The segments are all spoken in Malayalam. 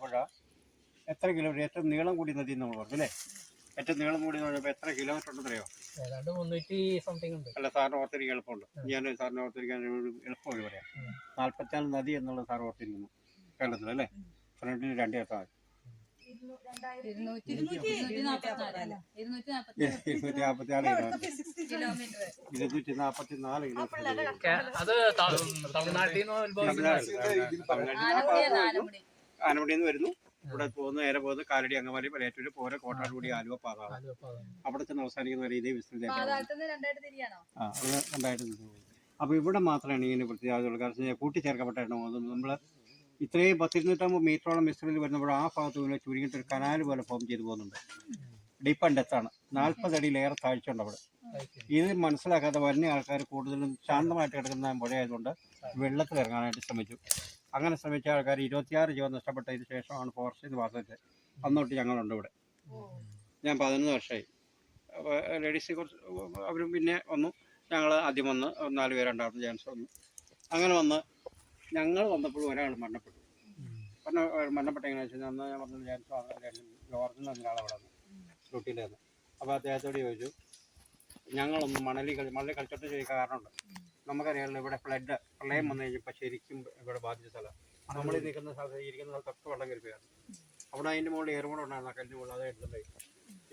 പുഴ. എത്ര കിലോമീറ്റർ ഏറ്റവും നീളം കൂടിയ നദി എന്ന് നമ്മൾ പറഞ്ഞു അല്ലേ? ഏറ്റവും നീളം കൂടി പറഞ്ഞപ്പോൾ എത്ര കിലോമീറ്റർ ഉണ്ടെന്ന് അറിയോ? ഏതാണ്ട് മുന്നൂറ്റി സംതിങ് ഉണ്ട്. അല്ല സാറിന് ഓർത്തിരിക്കാൻ എളുപ്പമുണ്ട് ഞാൻ സാറിന് ഓർത്തിരിക്കാൻ എളുപ്പമായി എളുപ്പം പറയാം. നാൽപ്പത്തിനാല് നദി എന്നുള്ളത് സാർ ഓർത്തിരിക്കുന്നു. കേരളത്തിൽ അല്ലേ? ഫ്രണ്ടിൽ രണ്ട് ചേർത്താൽ ഇരുന്നൂറ്റി നാൽപ്പത്തി നാല് കിലോമീറ്റർ. ഇരുന്നൂറ്റി നാൽപ്പത്തി നാല് കിലോമീറ്റർ. അത് തമിഴ്നാട്ടിൽ നിന്ന് ആനമുടിയിൽ നിന്ന് വരുന്നു ഇവിടെ പോകുന്ന നേരെ പോകുന്ന കാലടി അങ്കമാലി പലയാറ്റൂര് പോരെ കോട്ടാടുകൂടി ആലുവ പാതാളം. പാതയാണ്. അവിടെ ചെന്ന് അവസാനിക്കുന്ന വരെ ഇതേ വിസ്തൃതി അപ്പൊ ഇവിടെ മാത്രമാണ് ഇങ്ങനെ പ്രത്യേകതകൾ കാരണം കൂട്ടിച്ചേർക്കപ്പെട്ടായിരുന്നു നമ്മൾ ഇത്രയും പത്തിരുന്നൂറ്റമ്പത് മീറ്ററോളം വിസ്തൃതിയിൽ വരുന്നപ്പോൾ ആ ഭാഗത്ത് പോലെ ചുരുങ്ങിയിട്ട് ഒരു കനാൽ പോലെ ഫോം ചെയ്തു പോകുന്നുണ്ട്. ഡിപ്പ് ആൻഡ് ഡെത്താണ് നാൽപ്പത് അടിയിലേറെ താഴ്ചയുണ്ട് അവിടെ. ഇത് മനസ്സിലാക്കാതെ വരുന്ന ആൾക്കാർ കൂടുതലും ശാന്തമായിട്ട് കിടക്കുന്ന പുഴയായതുകൊണ്ട് വെള്ളത്തിൽ ഇറങ്ങാനായിട്ട് ശ്രമിച്ചു. അങ്ങനെ ശ്രമിച്ച ആൾക്കാർ ഇരുപത്തിയാറ് ജീവൻ നഷ്ടപ്പെട്ടതിന് ശേഷമാണ് ഫോറസ്റ്റ് വാസത്തെ അന്നോട്ട് ഞങ്ങളുണ്ട് ഇവിടെ. ഞാൻ പതിനൊന്ന് വർഷമായി. ലേഡീസിനെ കുറിച്ച് അവരും പിന്നെ വന്നു. ഞങ്ങൾ ആദ്യം വന്ന് നാല് പേരുണ്ടായിരുന്നു ജെൻസ് വന്നു. അങ്ങനെ വന്ന് ഞങ്ങൾ വന്നപ്പോഴും ഒരാൾ മരണപ്പെട്ടു. മരണ മരണപ്പെട്ട എങ്ങനെയാണെന്ന് വെച്ചാൽ അന്ന് ഞാൻ പറഞ്ഞ ജെൻസ് ജോർജ് എന്ന ഒരാൾ അവിടെ വന്നു. ഡ്യൂട്ടിയിലായിരുന്നു. അപ്പോൾ അദ്ദേഹത്തോട് ചോദിച്ചു ഞങ്ങളൊന്ന് മണലിൽ കളി മണലിൽ കളിച്ചോട്ട് ചോദിക്കാൻ കാരണമുണ്ട്? നമുക്കറിയാമല്ലോ ഇവിടെ ഫ്ലഡ് പ്രളയം വന്നു കഴിഞ്ഞപ്പോൾ ശരിക്കും ഇവിടെ ബാധിച്ച സ്ഥലം. നമ്മൾ നിൽക്കുന്ന സ്ഥലത്ത് ഇരിക്കുന്ന സ്ഥലത്തൊക്കെ വെള്ളം കയറിപ്പോയാണ് അവിടെ അതിന്റെ മുകളിൽ ഏറുകൂടെ ഉണ്ടായിരുന്നു കല്ലിന്റെ മുകളിൽ അത് എടുത്തുണ്ടായി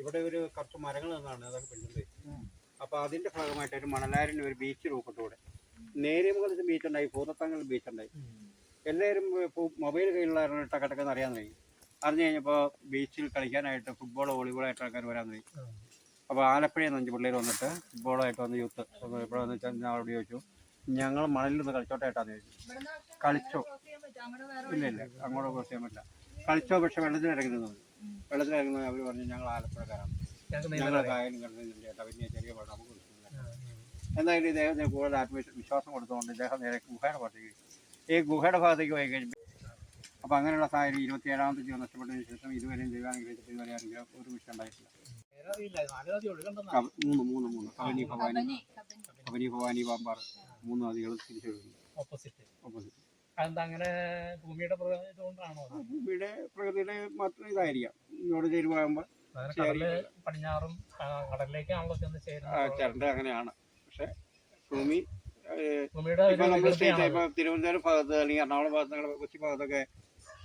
ഇവിടെ ഒരു കുറച്ച് മരങ്ങൾ നിന്നാണ് അതൊക്കെ പിടിച്ചിട്ടുണ്ടായി അപ്പോൾ അതിന്റെ ഭാഗമായിട്ട് ഒരു മണലാരിന് ഒരു ബീച്ച് രൂപത്തോടെ നേരെ നേരിയമുഖത്ത് ബീച്ച് ഉണ്ടായി ഭൂതത്തങ്ങൾ ബീച്ച് ഉണ്ടായി. എല്ലാവരും മൊബൈൽ കയ്യിലുള്ള ടക്കട്ടക്കെന്ന് അറിയാൻ തുടങ്ങി. അറിഞ്ഞു കഴിഞ്ഞപ്പോൾ ബീച്ചിൽ കളിക്കാനായിട്ട് ഫുട്ബോളോ വോളിബോളോ ആയിട്ട് ആൾക്കാർ വരാൻ തുടങ്ങി. അപ്പോൾ ആലപ്പുഴയിൽ നിന്ന് അഞ്ച് പിള്ളേർ വന്നിട്ട് ഫുട്ബോളായിട്ട് വന്ന് യൂത്ത് ഇവിടെ വന്ന് അവിടെ ചോദിച്ചു ഞങ്ങൾ മണലിൽ നിന്ന് കളിച്ചോട്ടേട്ടാന്ന് ചോദിച്ചു. കളിച്ചോ? ഇല്ല ഇല്ല അങ്ങോട്ട് ക്രോസ് ചെയ്യാൻ പറ്റില്ല കളിച്ചോ പക്ഷെ വെള്ളത്തിൽ ഇറങ്ങുന്നത് വെള്ളത്തിൽ ഇറങ്ങുന്നത് അവർ പറഞ്ഞു ഞങ്ങൾ ആലപ്പുഴക്കാരാണ്. ഞങ്ങൾ. കായലും ചേട്ടാ ചെറിയ നമുക്ക് എന്തായാലും ഇദ്ദേഹത്തിന് കൂടുതൽ ആത്മവിശ്വാസം വിശ്വാസം കൊടുത്തുകൊണ്ട് ഇദ്ദേഹം നേരെ ഗുഹയുടെ ഭാഗത്തേക്ക് ഈ ഗുഹയുടെ ഭാഗത്തേക്ക് പോയി കഴിഞ്ഞു അപ്പോൾ അങ്ങനെയുള്ള സാഹചര്യം ഇരുപത്തിയേഴാമത്തെ ജീവൻ നഷ്ടപ്പെട്ടതിന് ശേഷം ഇതുവരെയും ദൈവാനുഗ്രഹിച്ചിട്ട് ഇതുവരെ ആണെങ്കിലും ഒരു വിഷയം ഉണ്ടായിട്ടില്ല. മൂന്ന് മൂന്ന് മൂന്ന്. കബനി ഭവാനി. കബനി ഭവാനി പാമ്പാർ മൂന്ന് നദികൾ തിരിച്ചെടുക്കുന്നു ഓപ്പോസിറ്റ് ഓപ്പോസിറ്റ് അതെന്താ അങ്ങനെ ഭൂമിയുടെ ഇതുകൊണ്ടാണോ? ഭൂമിയുടെ പ്രകൃതിയുടെ മാത്രം ഇതായിരിക്കാം. ഇങ്ങോട്ട് ചേരുവാകുമ്പോൾ. കടൽ പടിഞ്ഞാറും ആ, കടലിലേക്കാണല്ലോ ചെന്ന് ചേരുന്നത്. ചരണ്ട അങ്ങനെയാണ്. പക്ഷെ ഭൂമി ഭൂമിയുടെ തിരുവനന്തപുരം ഭാഗത്ത് അല്ലെങ്കിൽ എറണാകുളം ഭാഗത്ത് ഞങ്ങളുടെ കൊച്ചി ഭാഗത്തൊക്കെ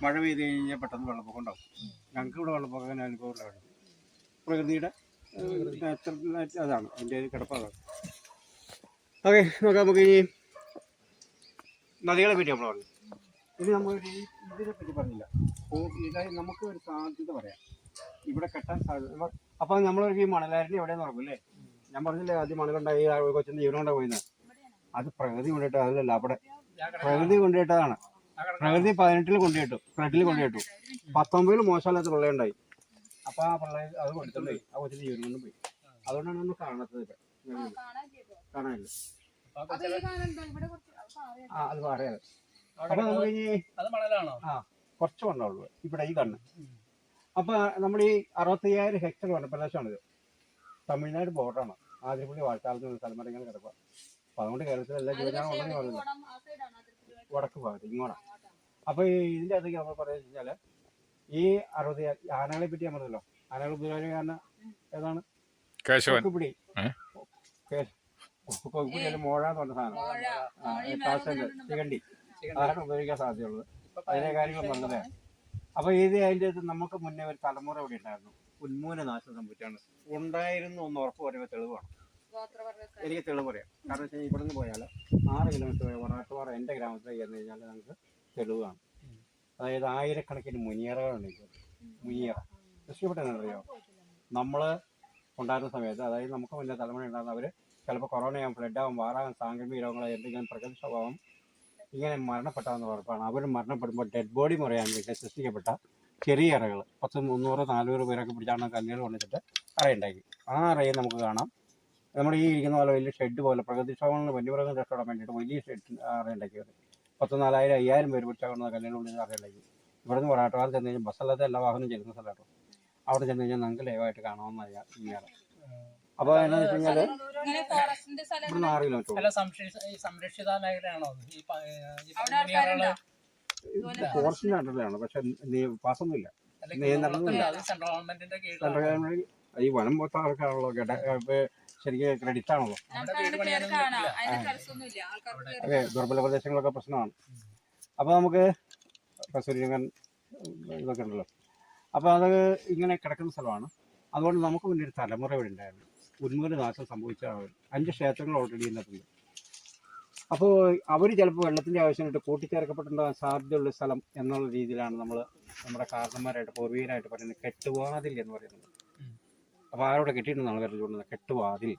മഴ പെയ്ത് കഴിഞ്ഞാൽ പെട്ടെന്ന് വെള്ളപ്പൊക്കം ഉണ്ടാവും. ഞങ്ങൾക്ക് ഇവിടെ വെള്ളപ്പൊക്കം അനുഭവം ഇവിടെ പ്രകൃതിയുടെ അതാണ് അതിന്റെ ഒരു കിടപ്പാണ്. ഓക്കെ നോക്കാം നമുക്ക് ഇനി നദികളെ പറ്റി നമ്മൾ പറഞ്ഞു. ഇനി നമ്മൾ ഇതിനെ പറ്റി പറഞ്ഞില്ല. അപ്പോൾ ഇതായി നമുക്ക് ഒരു സാധ്യത പറയാം. ഇവിടെ കെട്ടാൻ സാധ്യത. അപ്പോൾ നമ്മളൊരു ഈ മണലാരിനെ എവിടെയെന്ന് അല്ലേ ഞാൻ പറഞ്ഞില്ലേ ആദ്യം മണലുണ്ടായി കൊച്ചിന്റെ ജീവനം കൊണ്ടാണ് പോയിരുന്നത് അത് പ്രകൃതി കൊണ്ടിട്ട് അതല്ല അവിടെ പ്രകൃതി കൊണ്ടുപോയിട്ടതാണ് പ്രകൃതി പതിനെട്ടിൽ കൊണ്ടുപോയിട്ടു ഫ്ലഡിൽ കൊണ്ടുപോയിട്ടു. പത്തൊമ്പതിൽ മോശമല്ലാത്ത പ്രളയമുണ്ടായി അപ്പൊ ആ പ്രളയം അത് കൊടുത്തോണ്ട് ആ കൊച്ചിന്റെ ജീവൻ കൊണ്ട് പോയി. അതുകൊണ്ടാണ് നമ്മൾ കാണാത്തത് കാണാനില്ല. ആ അത് പറയാതെ അപ്പൊ നമുക്ക് ആ കുറച്ച് മണ്ണുള്ളൂ ഇവിടെ ഈ കണ്ണ്. അപ്പൊ നമ്മൾ ഈ അറുപത്തയ്യായിരം ഹെക്ടർ വനപ്രദേശമാണിത്. തമിഴ്നാട് ബോർഡാണ് ആതിരപ്പള്ളി വാഴക്കാലത്ത് നിന്ന് ഇങ്ങനെ കിടക്കുക അപ്പൊ അതുകൊണ്ട് കേരളത്തിൽ എല്ലാ ജീവനാണ് ഉണ്ടെന്ന് വടക്ക് ഭാഗത്ത് ഇങ്ങോട്ടാണ് അപ്പൊ ഇതിന്റെ അകത്തേക്ക് നമ്മൾ പറയുന്നത് വെച്ചാൽ ഈ അറുപത് ആനകളെ പറ്റി ഞാൻ പറഞ്ഞല്ലോ. ആനകൾ ഉപദ്രവ കാരണം ഏതാണ്? കൊക്കുപിടി? കൊക്കുപിടി അല്ല മോഴ എന്ന് പറഞ്ഞ സാധനം. കാസന്റെ ചികണ്ടി. അതാണ് ഉപയോഗിക്കാൻ സാധ്യതയുള്ളത്. അതിനെ കാര്യങ്ങൾ പറഞ്ഞത്. അപ്പൊ ഇത് അതിന്റെ നമുക്ക് മുന്നേ ഒരു തലമുറ ഇവിടെ ഉണ്ടായിരുന്നു. ഉന്മൂല നാശം സംഭവിച്ചാണ്. ഉണ്ടായിരുന്നു എന്ന് ഉറപ്പ് പറയുമ്പോൾ തെളിവാണ്. എനിക്ക് തെളിവ് പറയാം. കാരണം വെച്ചാൽ ഇവിടെ നിന്ന് പോയാൽ ആറ് കിലോമീറ്റർ പോയ വറാട്ടുപാറ എന്റെ ഗ്രാമത്തിലേക്ക് ചെന്ന് കഴിഞ്ഞാൽ നമുക്ക് തെളിവാണ്. അതായത് ആയിരക്കണക്കിന് മുനിയറകളുണ്ട് മുനിയറ. കൃഷിപ്പെട്ടെന്നറിയോ നമ്മൾ ഉണ്ടായിരുന്ന സമയത്ത് അതായത് നമുക്ക് മുന്നേ തലമുറ ഉണ്ടായിരുന്ന അവർ ചിലപ്പോൾ കൊറോണയാകും ഫ്ലഡാകും വാറാകും സാങ്കേതിക രോഗങ്ങൾ എന്തെങ്കിലും പ്രകൃതി സ്വഭാവം ഇങ്ങനെ മരണപ്പെട്ടാന്ന് ഉറപ്പാണ്. അവർ മരണപ്പെടുമ്പോൾ ഡെഡ് ബോഡി മുറിയാൻ വേണ്ടി സൃഷ്ടിക്കപ്പെട്ട ചെറിയ അറകൾ പത്ത് മുന്നൂറ് നാനൂറ് പേരൊക്കെ പിടിച്ചാണ് കല്ലുകൾ കൊണ്ടിട്ട് അറയുണ്ടാക്കി ആ അറയെ നമുക്ക് കാണാം. നമ്മുടെ ഈ ഇരിക്കുന്ന പോലെ വലിയ ഷെഡ് പോലെ പ്രകൃതി പ്രകൃതിക്ഷോഭങ്ങൾ വന്യമൃഗങ്ങൾ രക്ഷപ്പെടാൻ വേണ്ടിയിട്ട് വലിയ ഷെഡ് അറയുണ്ടാക്കിയത് പത്ത് നാലായിരം അയ്യായിരം പേര് പിടിച്ചാകുന്ന കല്ലുകൾ കൊണ്ട് അറിയില്ലെങ്കിൽ ഇവിടെ നിന്ന് പൊറാട്ടുകാർ ചെന്ന് കഴിഞ്ഞാൽ ബസ്സല്ലാത്ത എല്ലാ വാഹനവും ചെല്ലുന്ന സ്ഥലമാട്ടോ. അവിടെ ചെന്ന് കഴിഞ്ഞാൽ നിങ്ങൾക്ക് ലൈവായിട്ട് കാണാമെന്നറിയാം ഇങ്ങനെ അപ്പോൾ എന്നാന്ന് വെച്ച് കഴിഞ്ഞാൽ ഇവിടുന്ന് ആറ് കിലോമീറ്റർ സംരക്ഷിത മേഖലയാണോ? ഫോറസ്റ്റിന്റെ അണ്ടറിലാണ് പക്ഷെ പാസ്സൊന്നുമില്ല. സെൻട്രൽ ഗവൺമെന്റിന്റെ കീഴിലാണ്. സെൻട്രൽ ഗവൺമെന്റ് ഈ വനം മൊത്തം ആൾക്കാരുള്ളൂ ശരിക്കും ക്രെഡിറ്റ് ആണല്ലോ. അതെ ദുർബല പ്രദേശങ്ങളൊക്കെ പ്രശ്നമാണ്. അപ്പോൾ നമുക്ക് കസൂരിരംഗൻ ഇതൊക്കെ ഉണ്ടല്ലോ. അപ്പോൾ അത് ഇങ്ങനെ കിടക്കുന്ന സ്ഥലമാണ്. അതുകൊണ്ട് നമുക്ക് മുന്നേ ഒരു തലമുറ ഇവിടെ ഉണ്ടായിരുന്നു. ഉന്മൂലനാശം സംഭവിച്ച ആളുകൾ അഞ്ച് ക്ഷേത്രങ്ങൾ ഓൾറെഡി ഇതിനകത്തുണ്ട്. അപ്പോൾ അവർ ചിലപ്പോൾ വെള്ളത്തിന്റെ ആവശ്യമായിട്ട് കൂട്ടിച്ചേർക്കപ്പെട്ടുണ്ടാകാൻ സാധ്യതയുള്ള സ്ഥലം എന്നുള്ള രീതിയിലാണ് നമ്മൾ നമ്മുടെ കാരണന്മാരായിട്ട് പൂർവീകരായിട്ട് പറയുന്നത് കെട്ടുവാതിൽ എന്ന് പറയുന്നത്. അപ്പോൾ ആരോടെ കെട്ടിയിട്ടുണ്ടെന്നാണ് നമ്മൾ ചൂണ്ടുന്നത്? കെട്ടുവാതിൽ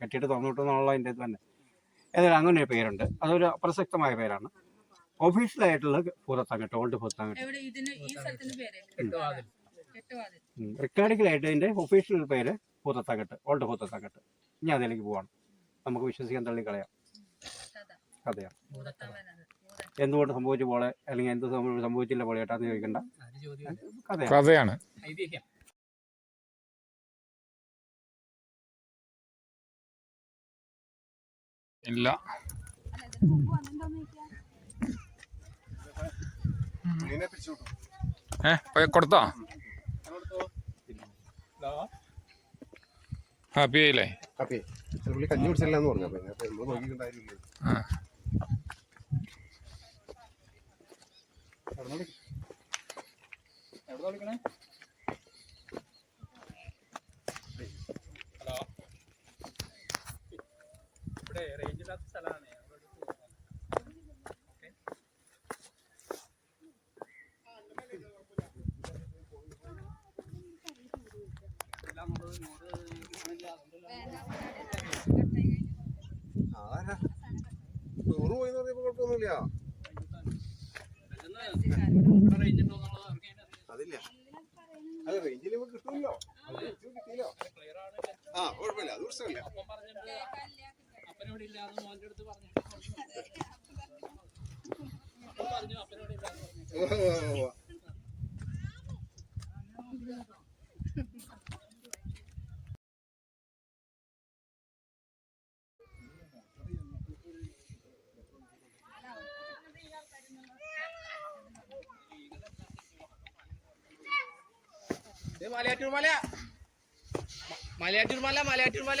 കെട്ടിയിട്ട് തുറന്നിട്ടെന്നുള്ള അതിന്റെ ഇത് തന്നെ. ഏതായാലും അങ്ങനെ ഒരു പേരുണ്ട്. അതൊരു പ്രസക്തമായ പേരാണ്. ഒഫീഷ്യലായിട്ടുള്ള ഭൂതത്താങ്കട്ട് ഓൾഡ് ഭൂതത്താങ്കട്ട് റെക്കോർഡിക്കലായിട്ട് ഇതിന് ഈ സ്ഥലത്തിന്റെ പേര്. കെട്ടുവാതിൽ. കെട്ടുവാതിൽ. റിക്കാർഡിക്കലായിട്ട് ഇതിന്റെ ഒഫീഷ്യൽ പേര് ഭൂതത്താങ്കട്ട് ഓൾഡ് ഭൂതത്താങ്കട്ട് ഇനി അതിലേക്ക് പോവാണ്. നമുക്ക് വിശ്വസിക്കാൻ തള്ളിക്കളയാം. കഥ. കഥയാണ് എന്തുകൊണ്ട് സംഭവിച്ചു പോളെ? അല്ലെങ്കിൽ എന്ത് സംഭവിച്ചില്ല പോലെ ഏട്ടാന്ന് ചോദിക്കണ്ട. അത് ചോദ്യം കഥയാണ്. ഇല്ല. ഏ പോയി കൊടുത്തോ? ഹാപ്പി ആയില്ലേ? ഹാപ്പി. കഞ്ഞി കുടിച്ചില്ല എന്ന് പറഞ്ഞു. അപ്പൊ നമ്മൾ നോക്കിയിട്ടുണ്ടായിരുന്നില്ല? ഇവിടെ റേഞ്ച് ഇല്ലാത്ത സ്ഥലമാണ് ടൂറ് പോയി കുഴപ്പമൊന്നുമില്ല അതില്ല അത് റേഞ്ചിൽ കിട്ടുമല്ലോ കിട്ടിയില്ലോ ആ കുഴപ്പമില്ല. അത് അപ്പം പറഞ്ഞിട്ട് അപ്പനോട് ഇല്ലാന്ന് അടുത്ത് പറഞ്ഞു അപ്പോൾ പറഞ്ഞു അപ്പനോട് ഇല്ലാന്ന് പറഞ്ഞു. മലയാറ്റൂർ മല മലയാറ്റൂർ മല മലയാറ്റൂർ മല